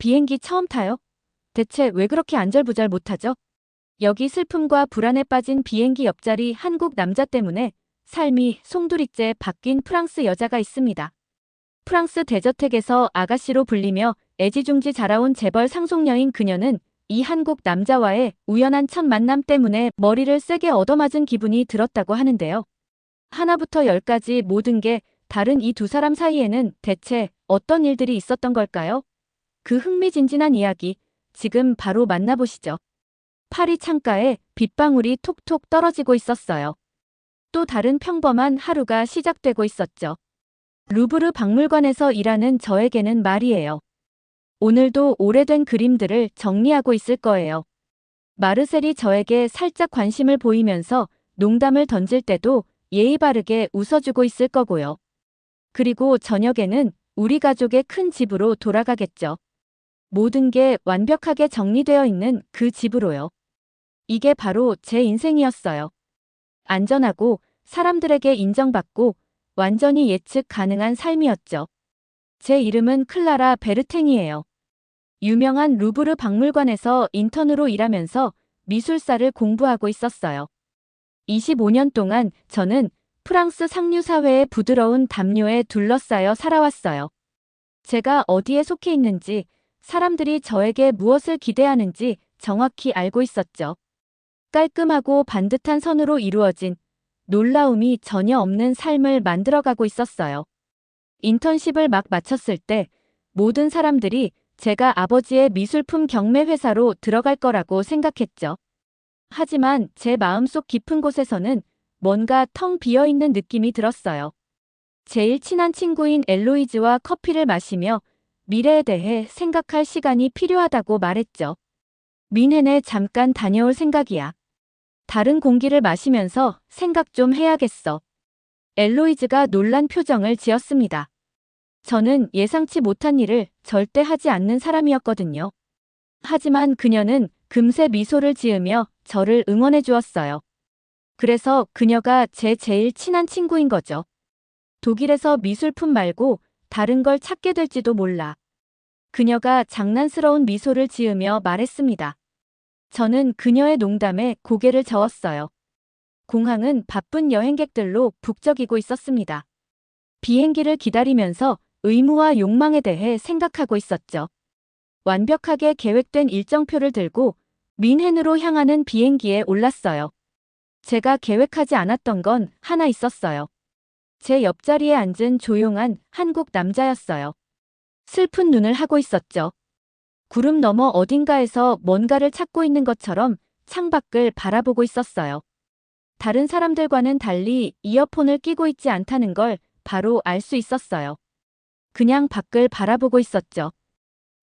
비행기 처음 타요? 대체 왜 그렇게 안절부절 못하죠? 여기 슬픔과 불안에 빠진 비행기 옆자리 한국 남자 때문에 삶이 송두리째 바뀐 프랑스 여자가 있습니다. 프랑스 대저택에서 아가씨로 불리며 애지중지 자라온 재벌 상속녀인 그녀는 이 한국 남자와의 우연한 첫 만남 때문에 머리를 세게 얻어맞은 기분이 들었다고 하는데요. 하나부터 열까지 모든 게 다른 이 두 사람 사이에는 대체 어떤 일들이 있었던 걸까요? 그 흥미진진한 이야기 지금 바로 만나보시죠. 파리 창가에 빗방울이 톡톡 떨어지고 있었어요. 또 다른 평범한 하루가 시작되고 있었죠. 루브르 박물관에서 일하는 저에게는 말이에요. 오늘도 오래된 그림들을 정리하고 있을 거예요. 마르셀이 저에게 살짝 관심을 보이면서 농담을 던질 때도 예의 바르게 웃어주고 있을 거고요. 그리고 저녁에는 우리 가족의 큰 집으로 돌아가겠죠. 모든 게 완벽하게 정리되어 있는 그 집으로요. 이게 바로 제 인생이었어요. 안전하고 사람들에게 인정받고 완전히 예측 가능한 삶이었죠. 제 이름은 클라라 베르탱이에요. 유명한 루브르 박물관에서 인턴으로 일하면서 미술사를 공부하고 있었어요. 25년 동안 저는 프랑스 상류사회의 부드러운 담요에 둘러싸여 살아왔어요. 제가 어디에 속해 있는지, 사람들이 저에게 무엇을 기대하는지 정확히 알고 있었죠. 깔끔하고 반듯한 선으로 이루어진 놀라움이 전혀 없는 삶을 만들어가고 있었어요. 인턴십을 막 마쳤을 때 모든 사람들이 제가 아버지의 미술품 경매 회사로 들어갈 거라고 생각했죠. 하지만 제 마음속 깊은 곳에서는 뭔가 텅 비어 있는 느낌이 들었어요. 제일 친한 친구인 엘로이즈와 커피를 마시며 미래에 대해 생각할 시간이 필요하다고 말했죠. 민헨에 잠깐 다녀올 생각이야. 다른 공기를 마시면서 생각 좀 해야겠어. 엘로이즈가 놀란 표정을 지었습니다. 저는 예상치 못한 일을 절대 하지 않는 사람이었거든요. 하지만 그녀는 금세 미소를 지으며 저를 응원해 주었어요. 그래서 그녀가 제 제일 친한 친구인 거죠. 독일에서 미술품 말고 다른 걸 찾게 될지도 몰라. 그녀가 장난스러운 미소를 지으며 말했습니다. 저는 그녀의 농담에 고개를 저었어요. 공항은 바쁜 여행객들로 북적이고 있었습니다. 비행기를 기다리면서 의무와 욕망에 대해 생각하고 있었죠. 완벽하게 계획된 일정표를 들고 민헨으로 향하는 비행기에 올랐어요. 제가 계획하지 않았던 건 하나 있었어요. 제 옆자리에 앉은 조용한 한국 남자였어요. 슬픈 눈을 하고 있었죠. 구름 너머 어딘가에서 뭔가를 찾고 있는 것처럼 창밖을 바라보고 있었어요. 다른 사람들과는 달리 이어폰을 끼고 있지 않다는 걸 바로 알 수 있었어요. 그냥 밖을 바라보고 있었죠.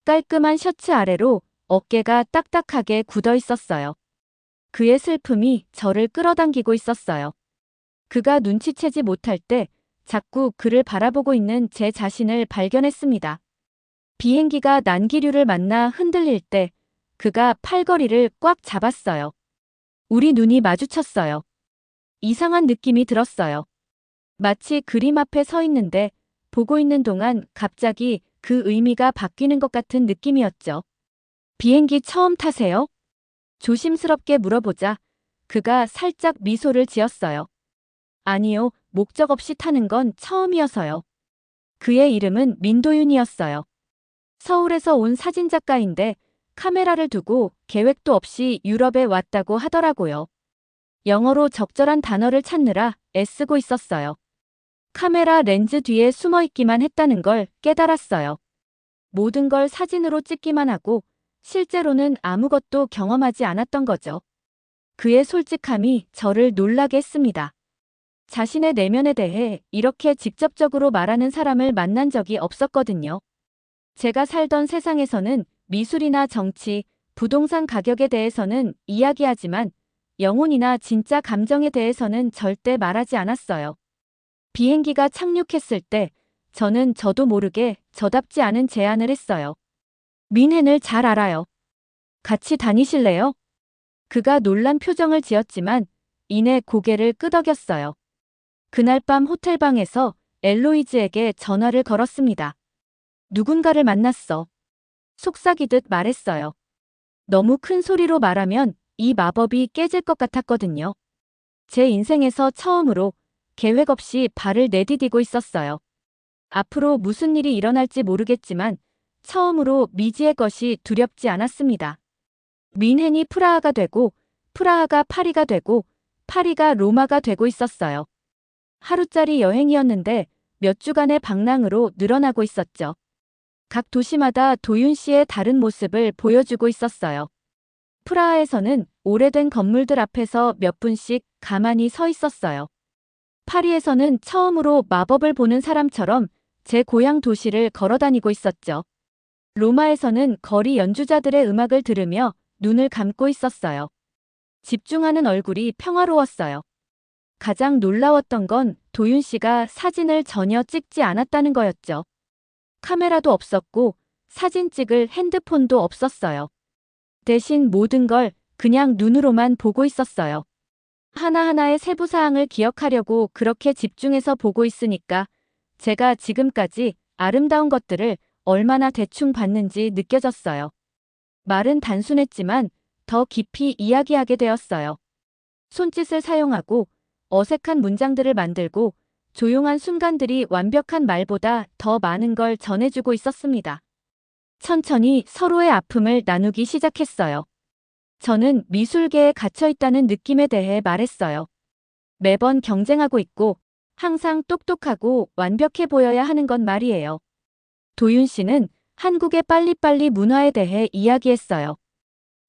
깔끔한 셔츠 아래로 어깨가 딱딱하게 굳어 있었어요. 그의 슬픔이 저를 끌어당기고 있었어요. 그가 눈치채지 못할 때 자꾸 그를 바라보고 있는 제 자신을 발견했습니다. 비행기가 난기류를 만나 흔들릴 때 그가 팔걸이를 꽉 잡았어요. 우리 눈이 마주쳤어요. 이상한 느낌이 들었어요. 마치 그림 앞에 서 있는데 보고 있는 동안 갑자기 그 의미가 바뀌는 것 같은 느낌이었죠. 비행기 처음 타세요? 조심스럽게 물어보자 그가 살짝 미소를 지었어요. 아니요, 목적 없이 타는 건 처음이어서요. 그의 이름은 민도윤이었어요. 서울에서 온 사진작가인데 카메라를 두고 계획도 없이 유럽에 왔다고 하더라고요. 영어로 적절한 단어를 찾느라 애쓰고 있었어요. 카메라 렌즈 뒤에 숨어 있기만 했다는 걸 깨달았어요. 모든 걸 사진으로 찍기만 하고 실제로는 아무것도 경험하지 않았던 거죠. 그의 솔직함이 저를 놀라게 했습니다. 자신의 내면에 대해 이렇게 직접적으로 말하는 사람을 만난 적이 없었거든요. 제가 살던 세상에서는 미술이나 정치, 부동산 가격에 대해서는 이야기하지만 영혼이나 진짜 감정에 대해서는 절대 말하지 않았어요. 비행기가 착륙했을 때 저는 저도 모르게 저답지 않은 제안을 했어요. 민헨을 잘 알아요. 같이 다니실래요? 그가 놀란 표정을 지었지만 이내 고개를 끄덕였어요. 그날 밤 호텔방에서 엘로이즈에게 전화를 걸었습니다. 누군가를 만났어. 속삭이듯 말했어요. 너무 큰 소리로 말하면 이 마법이 깨질 것 같았거든요. 제 인생에서 처음으로 계획 없이 발을 내디디고 있었어요. 앞으로 무슨 일이 일어날지 모르겠지만 처음으로 미지의 것이 두렵지 않았습니다. 민헨이 프라하가 되고 프라하가 파리가 되고 파리가 로마가 되고 있었어요. 하루짜리 여행이었는데 몇 주간의 방랑으로 늘어나고 있었죠. 각 도시마다 도윤 씨의 다른 모습을 보여주고 있었어요. 프라하에서는 오래된 건물들 앞에서 몇 분씩 가만히 서 있었어요. 파리에서는 처음으로 마법을 보는 사람처럼 제 고향 도시를 걸어 다니고 있었죠. 로마에서는 거리 연주자들의 음악을 들으며 눈을 감고 있었어요. 집중하는 얼굴이 평화로웠어요. 가장 놀라웠던 건 도윤 씨가 사진을 전혀 찍지 않았다는 거였죠. 카메라도 없었고 사진 찍을 핸드폰도 없었어요. 대신 모든 걸 그냥 눈으로만 보고 있었어요. 하나하나의 세부 사항을 기억하려고 그렇게 집중해서 보고 있으니까 제가 지금까지 아름다운 것들을 얼마나 대충 봤는지 느껴졌어요. 말은 단순했지만 더 깊이 이야기하게 되었어요. 손짓을 사용하고 어색한 문장들을 만들고 조용한 순간들이 완벽한 말보다 더 많은 걸 전해주고 있었습니다. 천천히 서로의 아픔을 나누기 시작했어요. 저는 미술계에 갇혀 있다는 느낌에 대해 말했어요. 매번 경쟁하고 있고 항상 똑똑하고 완벽해 보여야 하는 건 말이에요. 도윤 씨는 한국의 빨리빨리 문화에 대해 이야기했어요.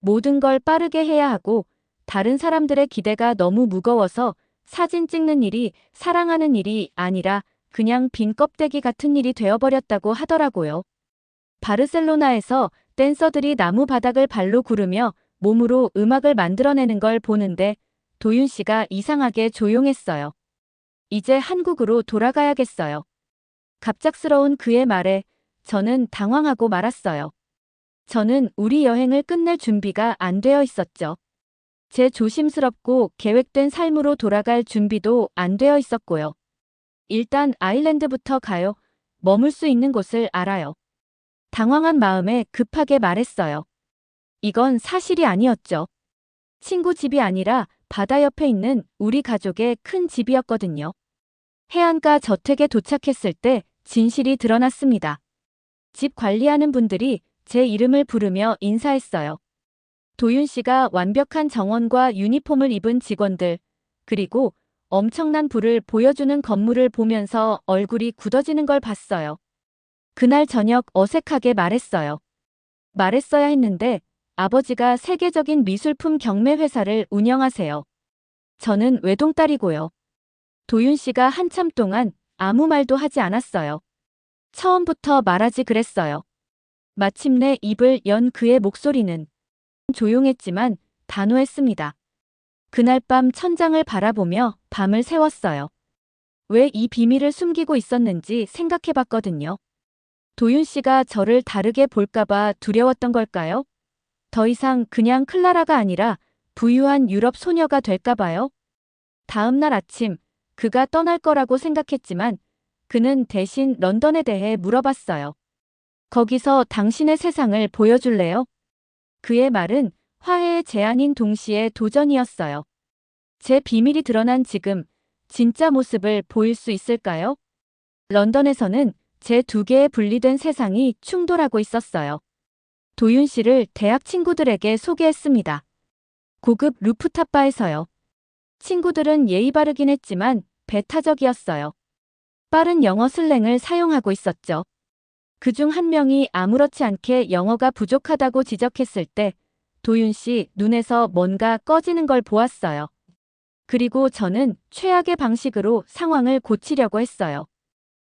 모든 걸 빠르게 해야 하고 다른 사람들의 기대가 너무 무거워서 사진 찍는 일이 사랑하는 일이 아니라 그냥 빈 껍데기 같은 일이 되어버렸다고 하더라고요. 바르셀로나에서 댄서들이 나무 바닥을 발로 구르며 몸으로 음악을 만들어내는 걸 보는데 도윤 씨가 이상하게 조용했어요. 이제 한국으로 돌아가야겠어요. 갑작스러운 그의 말에 저는 당황하고 말았어요. 저는 우리 여행을 끝낼 준비가 안 되어 있었죠. 제 조심스럽고 계획된 삶으로 돌아갈 준비도 안 되어 있었고요. 일단 아일랜드부터 가요. 머물 수 있는 곳을 알아요. 당황한 마음에 급하게 말했어요. 이건 사실이 아니었죠. 친구 집이 아니라 바다 옆에 있는 우리 가족의 큰 집이었거든요. 해안가 저택에 도착했을 때 진실이 드러났습니다. 집 관리하는 분들이 제 이름을 부르며 인사했어요. 도윤 씨가 완벽한 정원과 유니폼을 입은 직원들, 그리고 엄청난 불을 보여주는 건물을 보면서 얼굴이 굳어지는 걸 봤어요. 그날 저녁 어색하게 말했어요. 말했어야 했는데 아버지가 세계적인 미술품 경매 회사를 운영하세요. 저는 외동딸이고요. 도윤 씨가 한참 동안 아무 말도 하지 않았어요. 처음부터 말하지 그랬어요. 마침내 입을 연 그의 목소리는 조용했지만 단호했습니다. 그날 밤 천장을 바라보며 밤을 새웠어요. 왜 이 비밀을 숨기고 있었는지 생각해 봤거든요. 도윤 씨가 저를 다르게 볼까봐 두려웠던 걸까요? 더 이상 그냥 클라라가 아니라 부유한 유럽 소녀가 될까봐요? 다음 날 아침, 그가 떠날 거라고 생각했지만 그는 대신 런던에 대해 물어봤어요. 거기서 당신의 세상을 보여줄래요? 그의 말은 화해의 제안인 동시에 도전이었어요. 제 비밀이 드러난 지금 진짜 모습을 보일 수 있을까요? 런던에서는 제 두 개의 분리된 세상이 충돌하고 있었어요. 도윤 씨를 대학 친구들에게 소개했습니다. 고급 루프탑바에서요. 친구들은 예의 바르긴 했지만 배타적이었어요. 빠른 영어 슬랭을 사용하고 있었죠. 그중 한 명이 아무렇지 않게 영어가 부족하다고 지적했을 때 도윤 씨 눈에서 뭔가 꺼지는 걸 보았어요. 그리고 저는 최악의 방식으로 상황을 고치려고 했어요.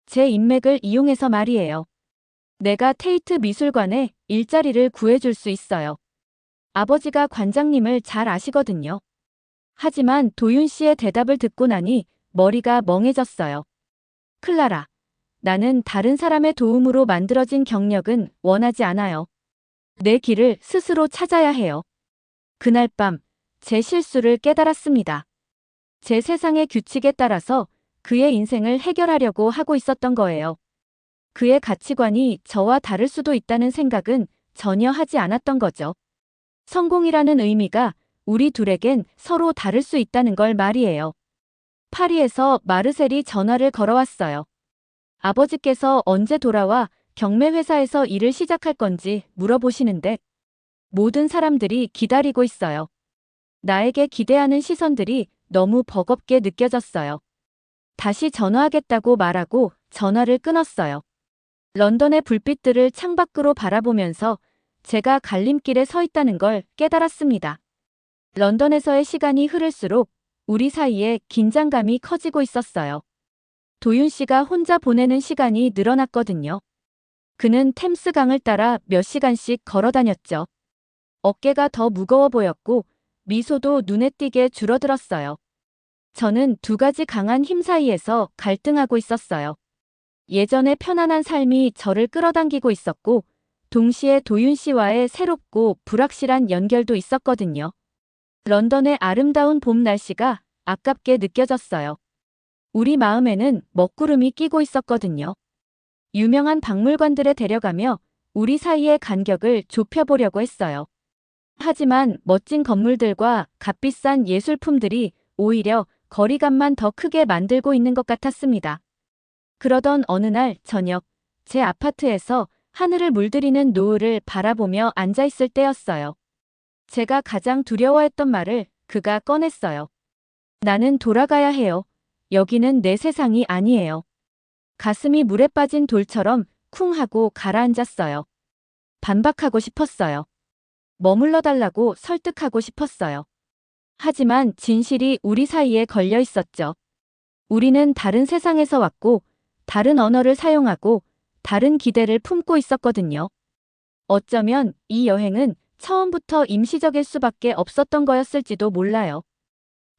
제 인맥을 이용해서 말이에요. 내가 테이트 미술관에 일자리를 구해줄 수 있어요. 아버지가 관장님을 잘 아시거든요. 하지만 도윤 씨의 대답을 듣고 나니 머리가 멍해졌어요. 클라라. 나는 다른 사람의 도움으로 만들어진 경력은 원하지 않아요. 내 길을 스스로 찾아야 해요. 그날 밤, 제 실수를 깨달았습니다. 제 세상의 규칙에 따라서 그의 인생을 해결하려고 하고 있었던 거예요. 그의 가치관이 저와 다를 수도 있다는 생각은 전혀 하지 않았던 거죠. 성공이라는 의미가 우리 둘에겐 서로 다를 수 있다는 걸 말이에요. 파리에서 마르셀이 전화를 걸어왔어요. 아버지께서 언제 돌아와 경매 회사에서 일을 시작할 건지 물어보시는데 모든 사람들이 기다리고 있어요. 나에게 기대하는 시선들이 너무 버겁게 느껴졌어요. 다시 전화하겠다고 말하고 전화를 끊었어요. 런던의 불빛들을 창밖으로 바라보면서 제가 갈림길에 서 있다는 걸 깨달았습니다. 런던에서의 시간이 흐를수록 우리 사이에 긴장감이 커지고 있었어요. 도윤 씨가 혼자 보내는 시간이 늘어났거든요. 그는 템스강을 따라 몇 시간씩 걸어 다녔죠. 어깨가 더 무거워 보였고 미소도 눈에 띄게 줄어들었어요. 저는 두 가지 강한 힘 사이에서 갈등하고 있었어요. 예전의 편안한 삶이 저를 끌어당기고 있었고, 동시에 도윤 씨와의 새롭고 불확실한 연결도 있었거든요. 런던의 아름다운 봄 날씨가 아깝게 느껴졌어요. 우리 마음에는 먹구름이 끼고 있었거든요. 유명한 박물관들에 데려가며 우리 사이의 간격을 좁혀보려고 했어요. 하지만 멋진 건물들과 값비싼 예술품들이 오히려 거리감만 더 크게 만들고 있는 것 같았습니다. 그러던 어느 날 저녁, 제 아파트에서 하늘을 물들이는 노을을 바라보며 앉아있을 때였어요. 제가 가장 두려워했던 말을 그가 꺼냈어요. 나는 돌아가야 해요. 여기는 내 세상이 아니에요. 가슴이 물에 빠진 돌처럼 쿵 하고 가라앉았어요. 반박하고 싶었어요. 머물러 달라고 설득하고 싶었어요. 하지만 진실이 우리 사이에 걸려 있었죠. 우리는 다른 세상에서 왔고, 다른 언어를 사용하고, 다른 기대를 품고 있었거든요. 어쩌면 이 여행은 처음부터 임시적일 수밖에 없었던 거였을지도 몰라요.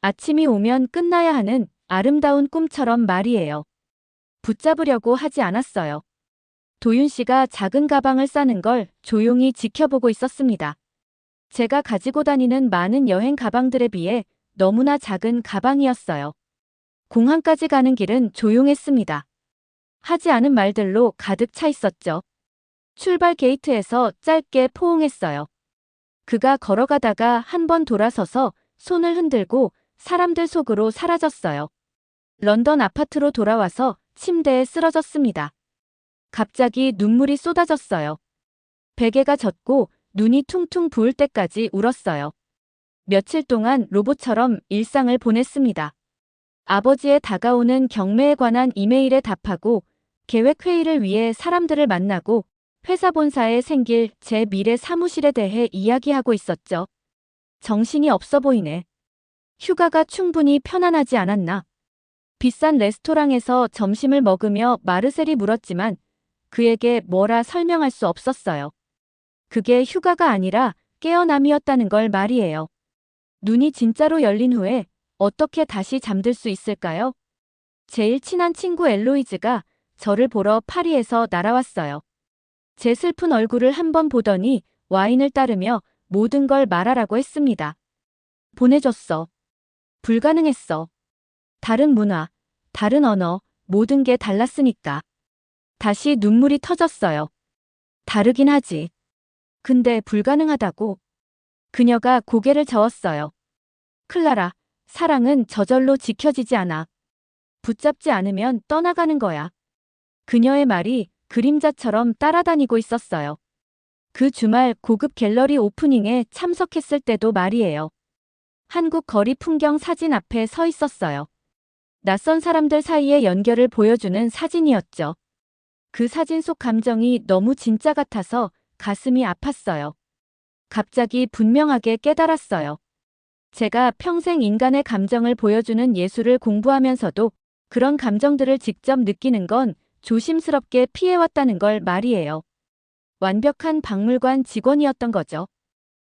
아침이 오면 끝나야 하는 아름다운 꿈처럼 말이에요. 붙잡으려고 하지 않았어요. 도윤 씨가 작은 가방을 싸는 걸 조용히 지켜보고 있었습니다. 제가 가지고 다니는 많은 여행 가방들에 비해 너무나 작은 가방이었어요. 공항까지 가는 길은 조용했습니다. 하지 않은 말들로 가득 차 있었죠. 출발 게이트에서 짧게 포옹했어요. 그가 걸어가다가 한 번 돌아서서 손을 흔들고 사람들 속으로 사라졌어요. 런던 아파트로 돌아와서 침대에 쓰러졌습니다. 갑자기 눈물이 쏟아졌어요. 베개가 젖고 눈이 퉁퉁 부을 때까지 울었어요. 며칠 동안 로봇처럼 일상을 보냈습니다. 아버지의 다가오는 경매에 관한 이메일에 답하고 계획 회의를 위해 사람들을 만나고 회사 본사에 생길 제 미래 사무실에 대해 이야기하고 있었죠. 정신이 없어 보이네. 휴가가 충분히 편안하지 않았나. 비싼 레스토랑에서 점심을 먹으며 마르셀이 물었지만 그에게 뭐라 설명할 수 없었어요. 그게 휴가가 아니라 깨어남이었다는 걸 말이에요. 눈이 진짜로 열린 후에 어떻게 다시 잠들 수 있을까요? 제일 친한 친구 엘로이즈가 저를 보러 파리에서 날아왔어요. 제 슬픈 얼굴을 한번 보더니 와인을 따르며 모든 걸 말하라고 했습니다. 보내줬어. 불가능했어. 다른 문화, 다른 언어, 모든 게 달랐으니까. 다시 눈물이 터졌어요. 다르긴 하지. 근데 불가능하다고. 그녀가 고개를 저었어요. 클라라, 사랑은 저절로 지켜지지 않아. 붙잡지 않으면 떠나가는 거야. 그녀의 말이 그림자처럼 따라다니고 있었어요. 그 주말 고급 갤러리 오프닝에 참석했을 때도 말이에요. 한국 거리 풍경 사진 앞에 서 있었어요. 낯선 사람들 사이의 연결을 보여주는 사진이었죠. 그 사진 속 감정이 너무 진짜 같아서 가슴이 아팠어요. 갑자기 분명하게 깨달았어요. 제가 평생 인간의 감정을 보여주는 예술을 공부하면서도 그런 감정들을 직접 느끼는 건 조심스럽게 피해왔다는 걸 말이에요. 완벽한 박물관 직원이었던 거죠.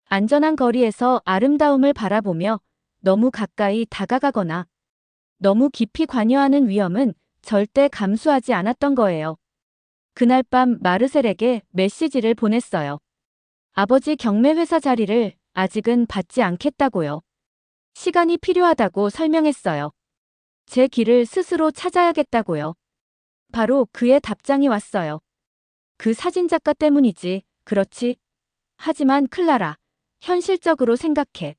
안전한 거리에서 아름다움을 바라보며 너무 가까이 다가가거나 너무 깊이 관여하는 위험은 절대 감수하지 않았던 거예요. 그날 밤 마르셀에게 메시지를 보냈어요. 아버지 경매 회사 자리를 아직은 받지 않겠다고요. 시간이 필요하다고 설명했어요. 제 길을 스스로 찾아야겠다고요. 바로 그의 답장이 왔어요. 그 사진작가 때문이지, 그렇지, 하지만 클라라, 현실적으로 생각해.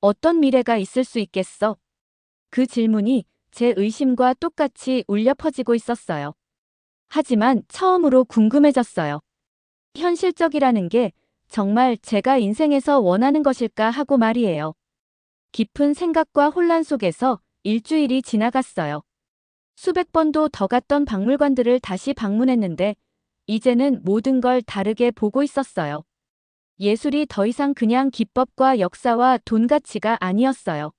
어떤 미래가 있을 수 있겠어? 그 질문이 제 의심과 똑같이 울려 퍼지고 있었어요. 하지만 처음으로 궁금해졌어요. 현실적이라는 게 정말 제가 인생에서 원하는 것일까 하고 말이에요. 깊은 생각과 혼란 속에서 일주일이 지나갔어요. 수백 번도 더 갔던 박물관들을 다시 방문했는데 이제는 모든 걸 다르게 보고 있었어요. 예술이 더 이상 그냥 기법과 역사와 돈 가치가 아니었어요.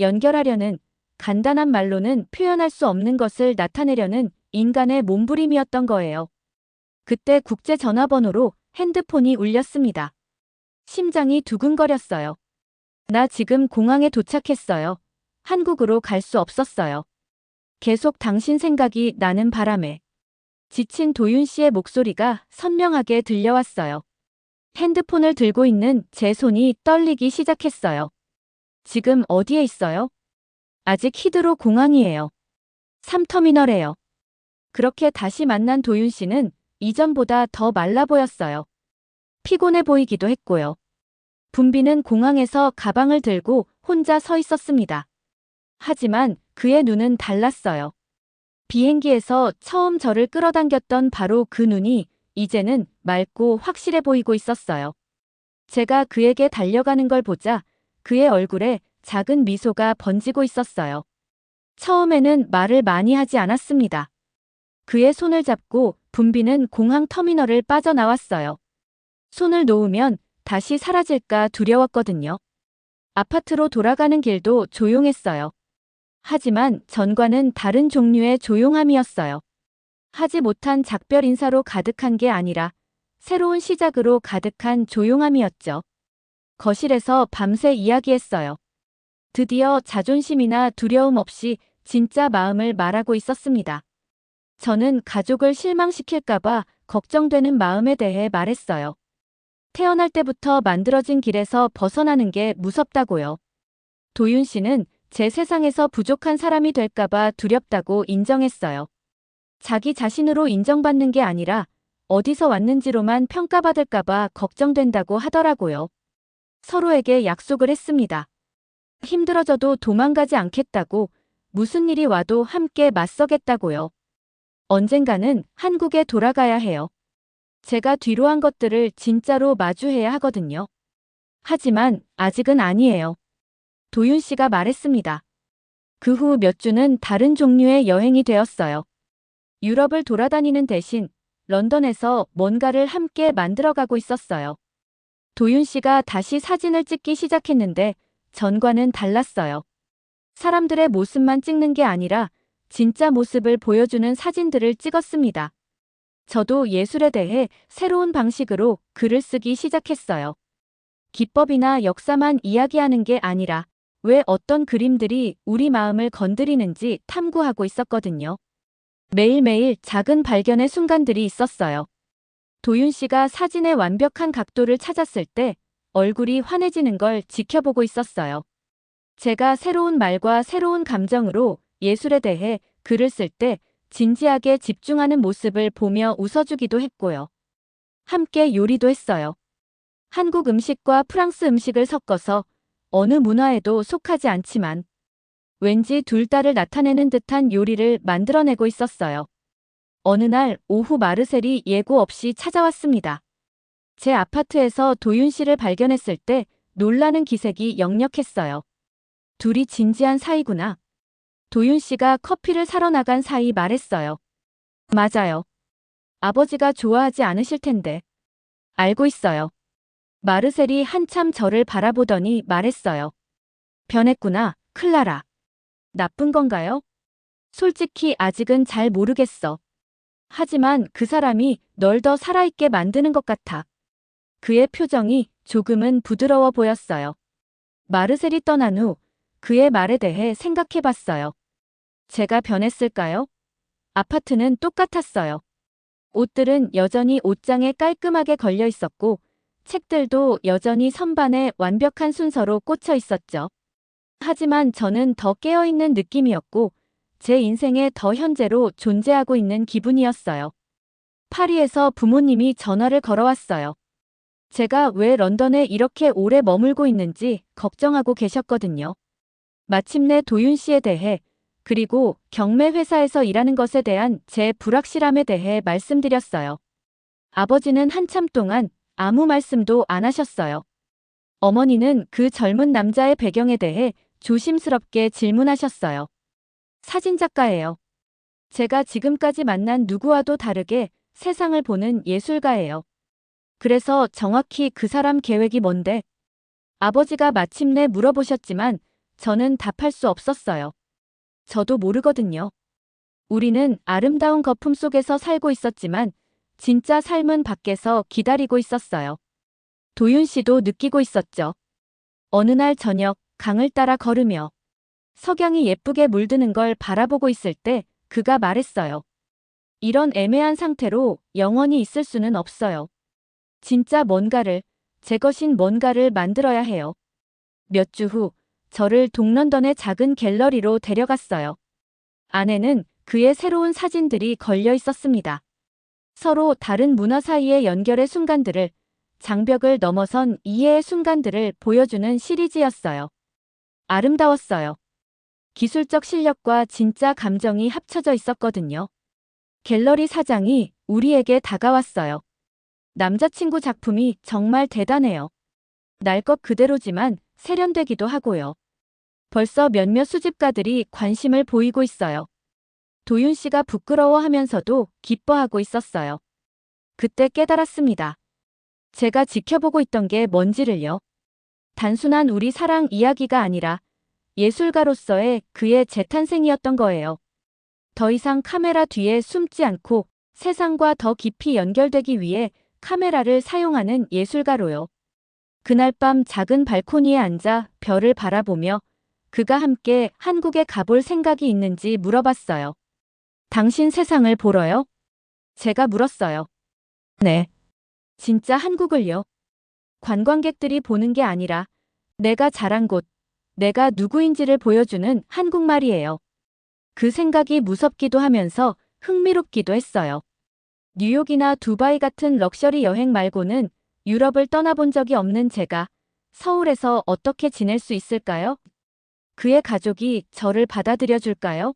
연결하려는 간단한 말로는 표현할 수 없는 것을 나타내려는 인간의 몸부림이었던 거예요. 그때 국제 전화번호로 핸드폰이 울렸습니다. 심장이 두근거렸어요. 나 지금 공항에 도착했어요. 한국으로 갈 수 없었어요. 계속 당신 생각이 나는 바람에 지친 도윤 씨의 목소리가 선명하게 들려왔어요. 핸드폰을 들고 있는 제 손이 떨리기 시작했어요. 지금 어디에 있어요? 아직 히드로 공항이에요. 3터미널에요. 그렇게 다시 만난 도윤 씨는 이전보다 더 말라 보였어요. 피곤해 보이기도 했고요. 분비는 공항에서 가방을 들고 혼자 서 있었습니다. 하지만 그의 눈은 달랐어요. 비행기에서 처음 저를 끌어당겼던 바로 그 눈이 이제는 맑고 확실해 보이고 있었어요. 제가 그에게 달려가는 걸 보자 그의 얼굴에 작은 미소가 번지고 있었어요. 처음에는 말을 많이 하지 않았습니다. 그의 손을 잡고 분비는 공항 터미널을 빠져나왔어요. 손을 놓으면 다시 사라질까 두려웠거든요. 아파트로 돌아가는 길도 조용했어요. 하지만 전과는 다른 종류의 조용함이었어요. 하지 못한 작별 인사로 가득한 게 아니라 새로운 시작으로 가득한 조용함이었죠. 거실에서 밤새 이야기했어요. 드디어 자존심이나 두려움 없이 진짜 마음을 말하고 있었습니다. 저는 가족을 실망시킬까봐 걱정되는 마음에 대해 말했어요. 태어날 때부터 만들어진 길에서 벗어나는 게 무섭다고요. 도윤 씨는 제 세상에서 부족한 사람이 될까봐 두렵다고 인정했어요. 자기 자신으로 인정받는 게 아니라 어디서 왔는지로만 평가받을까봐 걱정된다고 하더라고요. 서로에게 약속을 했습니다. 힘들어져도 도망가지 않겠다고 무슨 일이 와도 함께 맞서겠다고요. 언젠가는 한국에 돌아가야 해요. 제가 뒤로 한 것들을 진짜로 마주해야 하거든요. 하지만 아직은 아니에요. 도윤 씨가 말했습니다. 그 후 몇 주는 다른 종류의 여행이 되었어요. 유럽을 돌아다니는 대신 런던에서 뭔가를 함께 만들어가고 있었어요. 도윤 씨가 다시 사진을 찍기 시작했는데 전과는 달랐어요. 사람들의 모습만 찍는 게 아니라 진짜 모습을 보여주는 사진들을 찍었습니다. 저도 예술에 대해 새로운 방식으로 글을 쓰기 시작했어요. 기법이나 역사만 이야기하는 게 아니라 왜 어떤 그림들이 우리 마음을 건드리는지 탐구하고 있었거든요. 매일매일 작은 발견의 순간들이 있었어요. 도윤 씨가 사진의 완벽한 각도를 찾았을 때 얼굴이 환해지는 걸 지켜보고 있었어요. 제가 새로운 말과 새로운 감정으로 예술에 대해 글을 쓸 때 진지하게 집중하는 모습을 보며 웃어주기도 했고요. 함께 요리도 했어요. 한국 음식과 프랑스 음식을 섞어서 어느 문화에도 속하지 않지만 왠지 둘 다를 나타내는 듯한 요리를 만들어내고 있었어요. 어느 날 오후 마르셀이 예고 없이 찾아왔습니다. 제 아파트에서 도윤 씨를 발견했을 때 놀라는 기색이 역력했어요. 둘이 진지한 사이구나. 도윤 씨가 커피를 사러 나간 사이 말했어요. 맞아요. 아버지가 좋아하지 않으실 텐데. 알고 있어요. 마르셀이 한참 저를 바라보더니 말했어요. 변했구나, 클라라. 나쁜 건가요? 솔직히 아직은 잘 모르겠어. 하지만 그 사람이 널 더 살아있게 만드는 것 같아. 그의 표정이 조금은 부드러워 보였어요. 마르셀이 떠난 후 그의 말에 대해 생각해 봤어요. 제가 변했을까요? 아파트는 똑같았어요. 옷들은 여전히 옷장에 깔끔하게 걸려 있었고, 책들도 여전히 선반에 완벽한 순서로 꽂혀 있었죠. 하지만 저는 더 깨어있는 느낌이었고, 제 인생에 더 현재로 존재하고 있는 기분이었어요. 파리에서 부모님이 전화를 걸어왔어요. 제가 왜 런던에 이렇게 오래 머물고 있는지 걱정하고 계셨거든요. 마침내 도윤 씨에 대해 그리고 경매 회사에서 일하는 것에 대한 제 불확실함에 대해 말씀드렸어요. 아버지는 한참 동안 아무 말씀도 안 하셨어요. 어머니는 그 젊은 남자의 배경에 대해 조심스럽게 질문하셨어요. 사진작가예요. 제가 지금까지 만난 누구와도 다르게 세상을 보는 예술가예요. 그래서 정확히 그 사람 계획이 뭔데? 아버지가 마침내 물어보셨지만 저는 답할 수 없었어요. 저도 모르거든요. 우리는 아름다운 거품 속에서 살고 있었지만 진짜 삶은 밖에서 기다리고 있었어요. 도윤 씨도 느끼고 있었죠. 어느 날 저녁 강을 따라 걸으며 석양이 예쁘게 물드는 걸 바라보고 있을 때 그가 말했어요. 이런 애매한 상태로 영원히 있을 수는 없어요. 진짜 뭔가를, 제 것인 뭔가를 만들어야 해요. 몇 주 후, 저를 동런던의 작은 갤러리로 데려갔어요. 안에는 그의 새로운 사진들이 걸려 있었습니다. 서로 다른 문화 사이의 연결의 순간들을, 장벽을 넘어선 이해의 순간들을 보여주는 시리즈였어요. 아름다웠어요. 기술적 실력과 진짜 감정이 합쳐져 있었거든요. 갤러리 사장이 우리에게 다가왔어요. 남자친구 작품이 정말 대단해요. 날 것 그대로지만 세련되기도 하고요. 벌써 몇몇 수집가들이 관심을 보이고 있어요. 도윤 씨가 부끄러워하면서도 기뻐하고 있었어요. 그때 깨달았습니다. 제가 지켜보고 있던 게 뭔지를요. 단순한 우리 사랑 이야기가 아니라 예술가로서의 그의 재탄생이었던 거예요. 더 이상 카메라 뒤에 숨지 않고 세상과 더 깊이 연결되기 위해 카메라를 사용하는 예술가로요. 그날 밤 작은 발코니에 앉아 별을 바라보며 그가 함께 한국에 가볼 생각이 있는지 물어봤어요. 당신 세상을 보러요? 제가 물었어요. 네. 진짜 한국을요? 관광객들이 보는 게 아니라 내가 자란 곳, 내가 누구인지를 보여주는 한국말이에요. 그 생각이 무섭기도 하면서 흥미롭기도 했어요. 뉴욕이나 두바이 같은 럭셔리 여행 말고는 유럽을 떠나본 적이 없는 제가 서울에서 어떻게 지낼 수 있을까요? 그의 가족이 저를 받아들여 줄까요?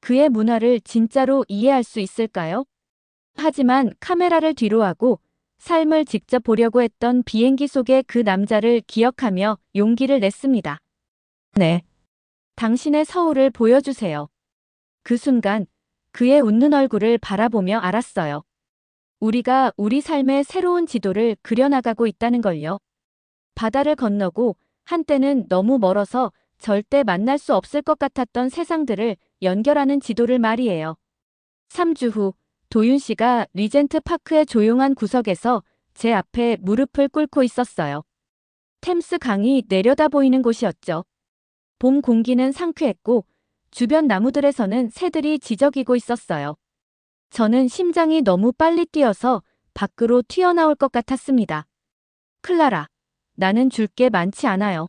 그의 문화를 진짜로 이해할 수 있을까요? 하지만 카메라를 뒤로 하고 삶을 직접 보려고 했던 비행기 속의 그 남자를 기억하며 용기를 냈습니다. 네. 당신의 서울을 보여주세요. 그 순간 그의 웃는 얼굴을 바라보며 알았어요. 우리가 우리 삶의 새로운 지도를 그려나가고 있다는 걸요. 바다를 건너고 한때는 너무 멀어서 절대 만날 수 없을 것 같았던 세상들을 연결하는 지도를 말이에요. 3주 후 도윤 씨가 리젠트 파크의 조용한 구석에서 제 앞에 무릎을 꿇고 있었어요. 템스 강이 내려다 보이는 곳이었죠. 봄 공기는 상쾌했고 주변 나무들에서는 새들이 지저귀고 있었어요. 저는 심장이 너무 빨리 뛰어서 밖으로 튀어나올 것 같았습니다. 클라라, 나는 줄 게 많지 않아요.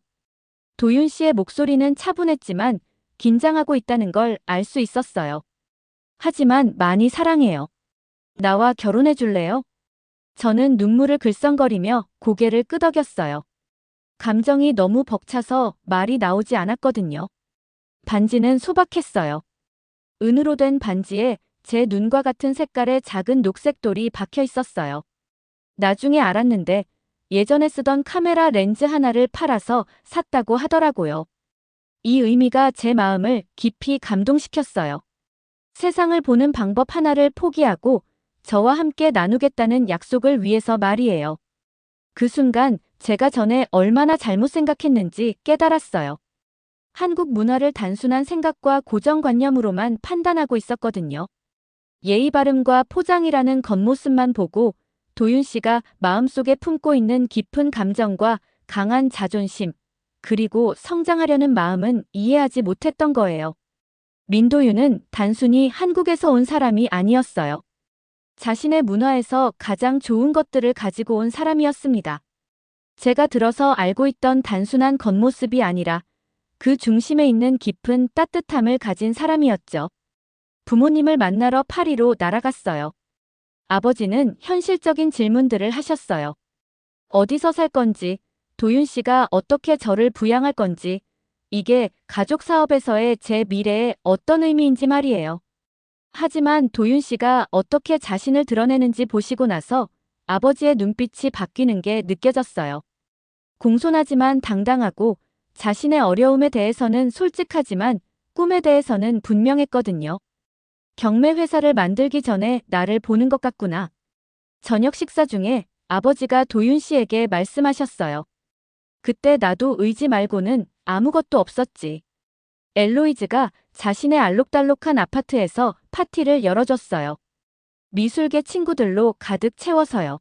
도윤 씨의 목소리는 차분했지만 긴장하고 있다는 걸 알 수 있었어요. 하지만 많이 사랑해요. 나와 결혼해 줄래요? 저는 눈물을 글썽거리며 고개를 끄덕였어요. 감정이 너무 벅차서 말이 나오지 않았거든요. 반지는 소박했어요. 은으로 된 반지에 제 눈과 같은 색깔의 작은 녹색 돌이 박혀 있었어요. 나중에 알았는데 예전에 쓰던 카메라 렌즈 하나를 팔아서 샀다고 하더라고요. 이 의미가 제 마음을 깊이 감동시켰어요. 세상을 보는 방법 하나를 포기하고 저와 함께 나누겠다는 약속을 위해서 말이에요. 그 순간 제가 전에 얼마나 잘못 생각했는지 깨달았어요. 한국 문화를 단순한 생각과 고정관념으로만 판단하고 있었거든요. 예의 바름과 포장이라는 겉모습만 보고 도윤 씨가 마음속에 품고 있는 깊은 감정과 강한 자존심, 그리고 성장하려는 마음은 이해하지 못했던 거예요. 민도윤은 단순히 한국에서 온 사람이 아니었어요. 자신의 문화에서 가장 좋은 것들을 가지고 온 사람이었습니다. 제가 들어서 알고 있던 단순한 겉모습이 아니라 그 중심에 있는 깊은 따뜻함을 가진 사람이었죠. 부모님을 만나러 파리로 날아갔어요. 아버지는 현실적인 질문들을 하셨어요. 어디서 살 건지, 도윤 씨가 어떻게 저를 부양할 건지, 이게 가족 사업에서의 제 미래에 어떤 의미인지 말이에요. 하지만 도윤 씨가 어떻게 자신을 드러내는지 보시고 나서 아버지의 눈빛이 바뀌는 게 느껴졌어요. 공손하지만 당당하고 자신의 어려움에 대해서는 솔직하지만 꿈에 대해서는 분명했거든요. 경매 회사를 만들기 전에 나를 보는 것 같구나. 저녁 식사 중에 아버지가 도윤 씨에게 말씀하셨어요. 그때 나도 의지 말고는 아무것도 없었지. 엘로이즈가 자신의 알록달록한 아파트에서 파티를 열어줬어요. 미술계 친구들로 가득 채워서요.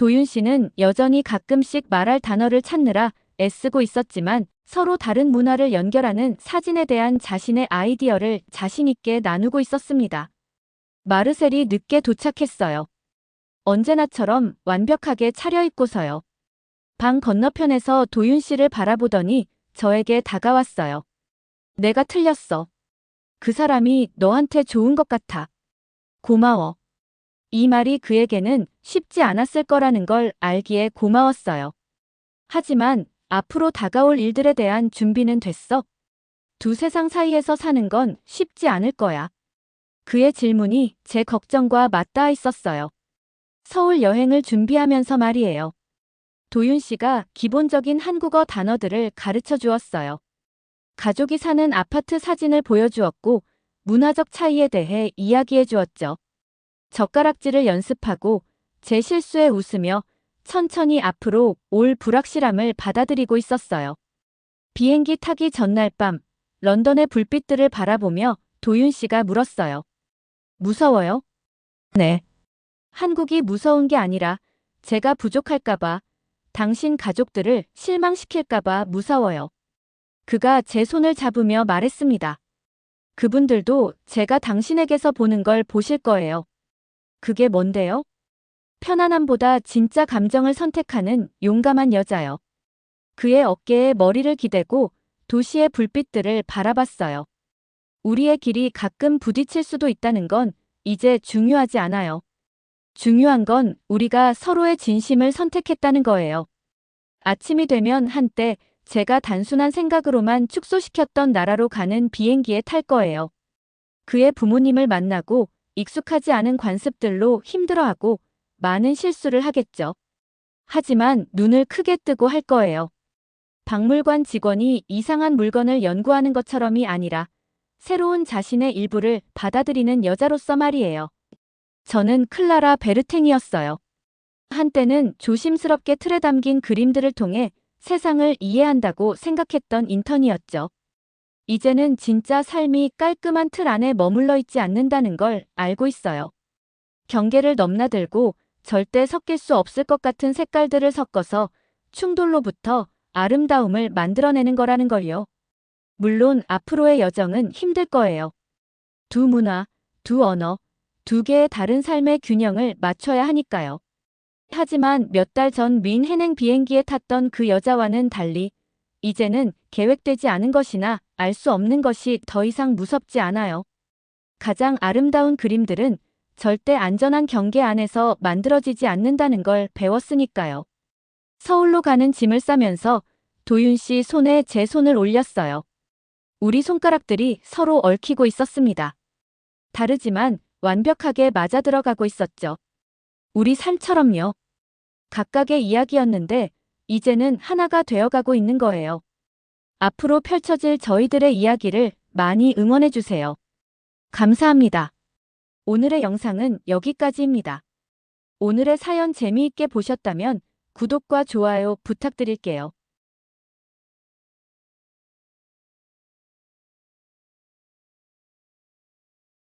도윤 씨는 여전히 가끔씩 말할 단어를 찾느라 애쓰고 있었지만 서로 다른 문화를 연결하는 사진에 대한 자신의 아이디어를 자신있게 나누고 있었습니다. 마르셀이 늦게 도착했어요. 언제나처럼 완벽하게 차려입고서요. 방 건너편에서 도윤 씨를 바라보더니 저에게 다가왔어요. 내가 틀렸어. 그 사람이 너한테 좋은 것 같아. 고마워. 이 말이 그에게는 쉽지 않았을 거라는 걸 알기에 고마웠어요. 하지만 앞으로 다가올 일들에 대한 준비는 됐어. 두 세상 사이에서 사는 건 쉽지 않을 거야. 그의 질문이 제 걱정과 맞닿아 있었어요. 서울 여행을 준비하면서 말이에요. 도윤 씨가 기본적인 한국어 단어들을 가르쳐 주었어요. 가족이 사는 아파트 사진을 보여주었고 문화적 차이에 대해 이야기해 주었죠. 젓가락질을 연습하고 제 실수에 웃으며 천천히 앞으로 올 불확실함을 받아들이고 있었어요. 비행기 타기 전날 밤 런던의 불빛들을 바라보며 도윤 씨가 물었어요. 무서워요? 네. 한국이 무서운 게 아니라 제가 부족할까봐 당신 가족들을 실망시킬까봐 무서워요. 그가 제 손을 잡으며 말했습니다. 그분들도 제가 당신에게서 보는 걸 보실 거예요. 그게 뭔데요? 편안함보다 진짜 감정을 선택하는 용감한 여자요. 그의 어깨에 머리를 기대고 도시의 불빛들을 바라봤어요. 우리의 길이 가끔 부딪힐 수도 있다는 건 이제 중요하지 않아요. 중요한 건 우리가 서로의 진심을 선택했다는 거예요. 아침이 되면 한때 제가 단순한 생각으로만 축소시켰던 나라로 가는 비행기에 탈 거예요. 그의 부모님을 만나고 익숙하지 않은 관습들로 힘들어하고 많은 실수를 하겠죠. 하지만 눈을 크게 뜨고 할 거예요. 박물관 직원이 이상한 물건을 연구하는 것처럼이 아니라 새로운 자신의 일부를 받아들이는 여자로서 말이에요. 저는 클라라 베르탱이었어요. 한때는 조심스럽게 틀에 담긴 그림들을 통해 세상을 이해한다고 생각했던 인턴이었죠. 이제는 진짜 삶이 깔끔한 틀 안에 머물러 있지 않는다는 걸 알고 있어요. 경계를 넘나들고 절대 섞일 수 없을 것 같은 색깔들을 섞어서 충돌로부터 아름다움을 만들어내는 거라는 걸요. 물론 앞으로의 여정은 힘들 거예요. 두 문화, 두 언어, 두 개의 다른 삶의 균형을 맞춰야 하니까요. 하지만 몇 달전민 해냉 비행기에 탔던 그 여자와는 달리 이제는 계획되지 않은 것이나 알 수 없는 것이 더 이상 무섭지 않아요. 가장 아름다운 그림들은 절대 안전한 경계 안에서 만들어지지 않는다는 걸 배웠으니까요. 서울로 가는 짐을 싸면서 도윤 씨 손에 제 손을 올렸어요. 우리 손가락들이 서로 얽히고 있었습니다. 다르지만 완벽하게 맞아 들어가고 있었죠. 우리 삶처럼요. 각각의 이야기였는데 이제는 하나가 되어가고 있는 거예요. 앞으로 펼쳐질 저희들의 이야기를 많이 응원해주세요. 감사합니다. 오늘의 영상은 여기까지입니다. 오늘의 사연 재미있게 보셨다면 구독과 좋아요 부탁드릴게요.